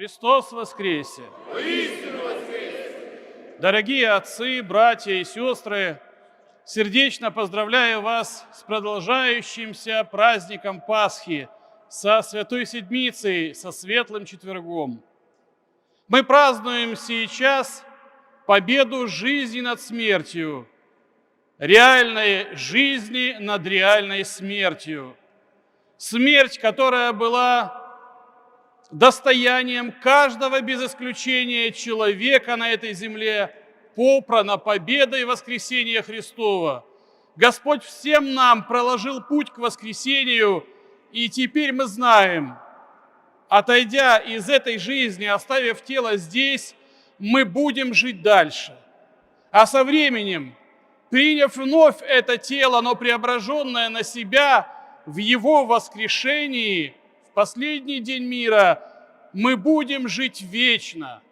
Христос воскресе! Дорогие отцы, братья и сестры, сердечно поздравляю вас с продолжающимся праздником Пасхи, со Святой Седмицей, со Светлым Четвергом. Мы празднуем сейчас победу жизни над смертью, реальной жизни над реальной смертью. Смерть, которая была достоянием каждого без исключения человека на этой земле, попрана победа и воскресение Христова. Господь всем нам проложил путь к воскресению, и теперь мы знаем, отойдя из этой жизни, оставив тело здесь, мы будем жить дальше. А со временем, приняв вновь это тело, но преображенное на себя в Его воскрешении – последний день мира мы будем жить вечно.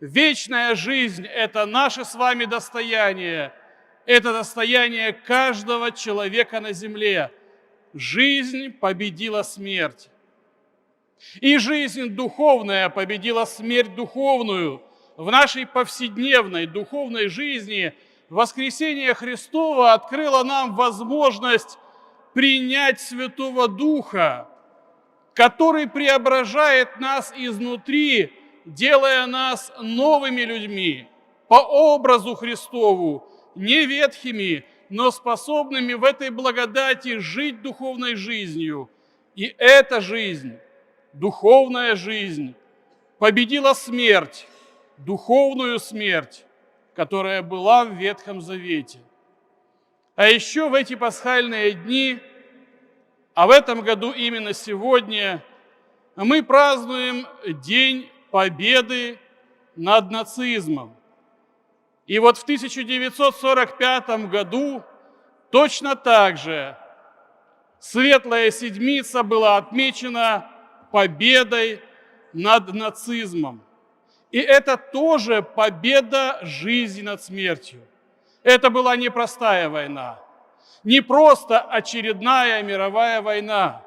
Вечная жизнь – это наше с вами достояние, это достояние каждого человека на земле. Жизнь победила смерть. И жизнь духовная победила смерть духовную. В нашей повседневной духовной жизни воскресение Христова открыло нам возможность принять Святого Духа, который преображает нас изнутри, делая нас новыми людьми по образу Христову, не ветхими, но способными в этой благодати жить духовной жизнью. И эта жизнь, духовная жизнь, победила смерть, духовную смерть, которая была в Ветхом Завете. А еще в эти пасхальные дни – а в этом году именно сегодня мы празднуем День Победы над нацизмом. И вот в 1945 году точно так же Светлая Седмица была отмечена победой над нацизмом. И это тоже победа жизни над смертью. Это была непростая война не просто очередная мировая война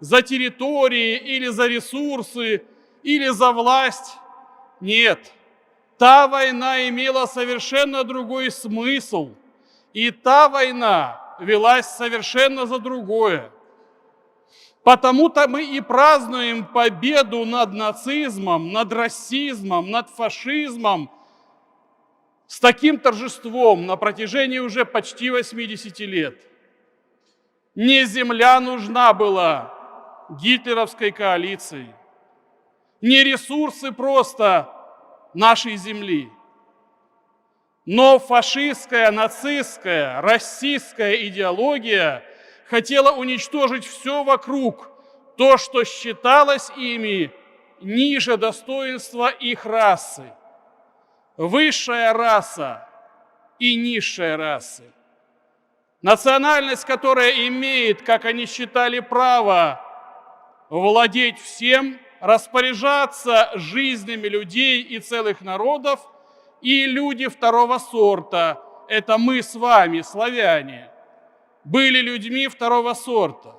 за территории или за ресурсы, или за власть. Нет, та война имела совершенно другой смысл, и та война велась совершенно за другое. Потому-то мы и празднуем победу над нацизмом, над расизмом, над фашизмом – с таким торжеством на протяжении уже почти 80 лет. Не земля нужна была гитлеровской коалиции, не ресурсы просто нашей земли, но фашистская, нацистская, расистская идеология хотела уничтожить все вокруг, то, что считалось ими ниже достоинства их расы высшая раса и низшая расы. Национальность, которая имеет, как они считали, право владеть всем, распоряжаться жизнями людей и целых народов, и люди второго сорта, это мы с вами, славяне, были людьми второго сорта.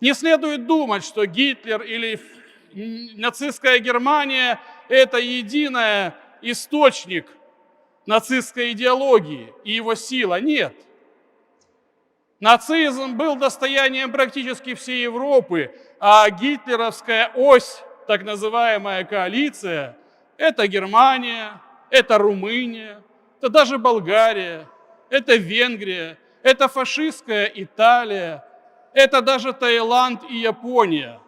Не следует думать, что Гитлер или нацистская Германия – это единая источник нацистской идеологии и его сила. Нет. Нацизм был достоянием практически всей Европы, а гитлеровская ось, так называемая коалиция, это Германия, это Румыния, это даже Болгария, это Венгрия, это фашистская Италия, это даже Таиланд и Япония.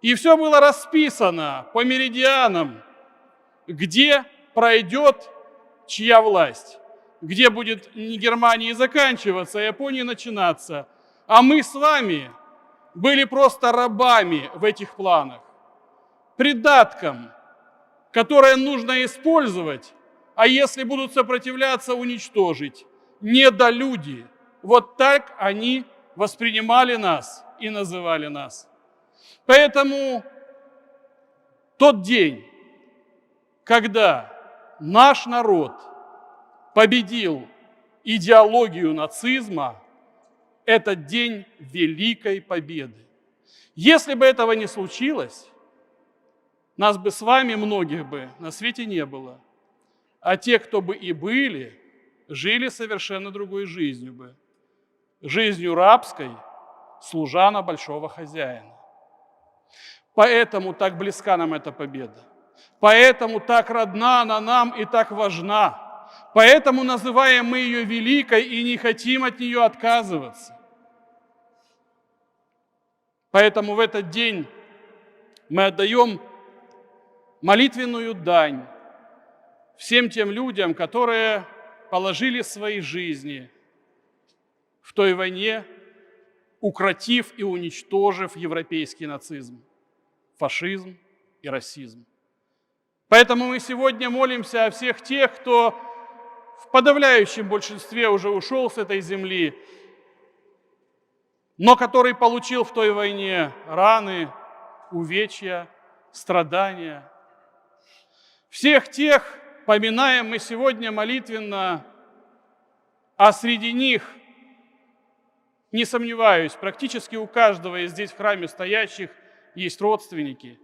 И все было расписано по меридианам, где пройдет чья власть, где будет не Германии заканчиваться, а Японии начинаться. А мы с вами были просто рабами в этих планах, придатком, которое нужно использовать, а если будут сопротивляться, уничтожить. Недолюди. Вот так они воспринимали нас и называли нас. Поэтому тот день, когда наш народ победил идеологию нацизма, это день великой победы. Если бы этого не случилось, нас бы с вами, многих бы, на свете не было. А те, кто бы и были, жили совершенно другой жизнью бы. Жизнью рабской, служана большого хозяина. Поэтому так близка нам эта победа. Поэтому так родна она нам и так важна. Поэтому называем мы ее великой и не хотим от нее отказываться. Поэтому в этот день мы отдаем молитвенную дань всем тем людям, которые положили свои жизни в той войне, укротив и уничтожив европейский нацизм, фашизм и расизм. Поэтому мы сегодня молимся о всех тех, кто в подавляющем большинстве уже ушел с этой земли, но который получил в той войне раны, увечья, страдания. Всех тех поминаем мы сегодня молитвенно, а среди них, не сомневаюсь, практически у каждого из здесь в храме стоящих есть родственники.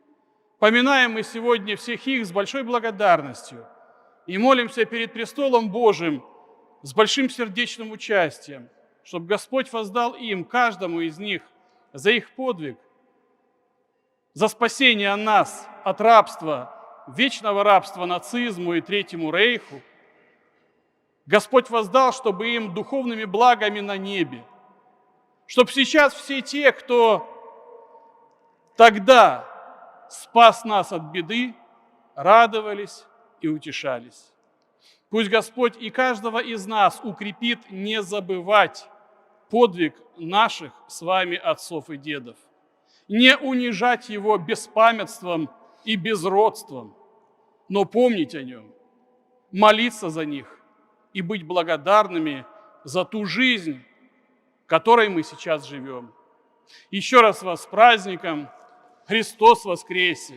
Поминаем мы сегодня всех их с большой благодарностью и молимся перед престолом Божьим с большим сердечным участием – чтобы Господь воздал им, каждому из них, за их подвиг, за спасение нас от рабства, вечного рабства нацизму и Третьему Рейху. Господь воздал, чтобы им духовными благами на небе, чтобы сейчас все те, кто тогда спас нас от беды, радовались и утешались. Пусть Господь и каждого из нас укрепит не забывать подвиг наших с вами отцов и дедов, не унижать его беспамятством и безродством, но помнить о нем, молиться за них и быть благодарными за ту жизнь, которой мы сейчас живем. Еще раз вас с праздником! Христос воскресе!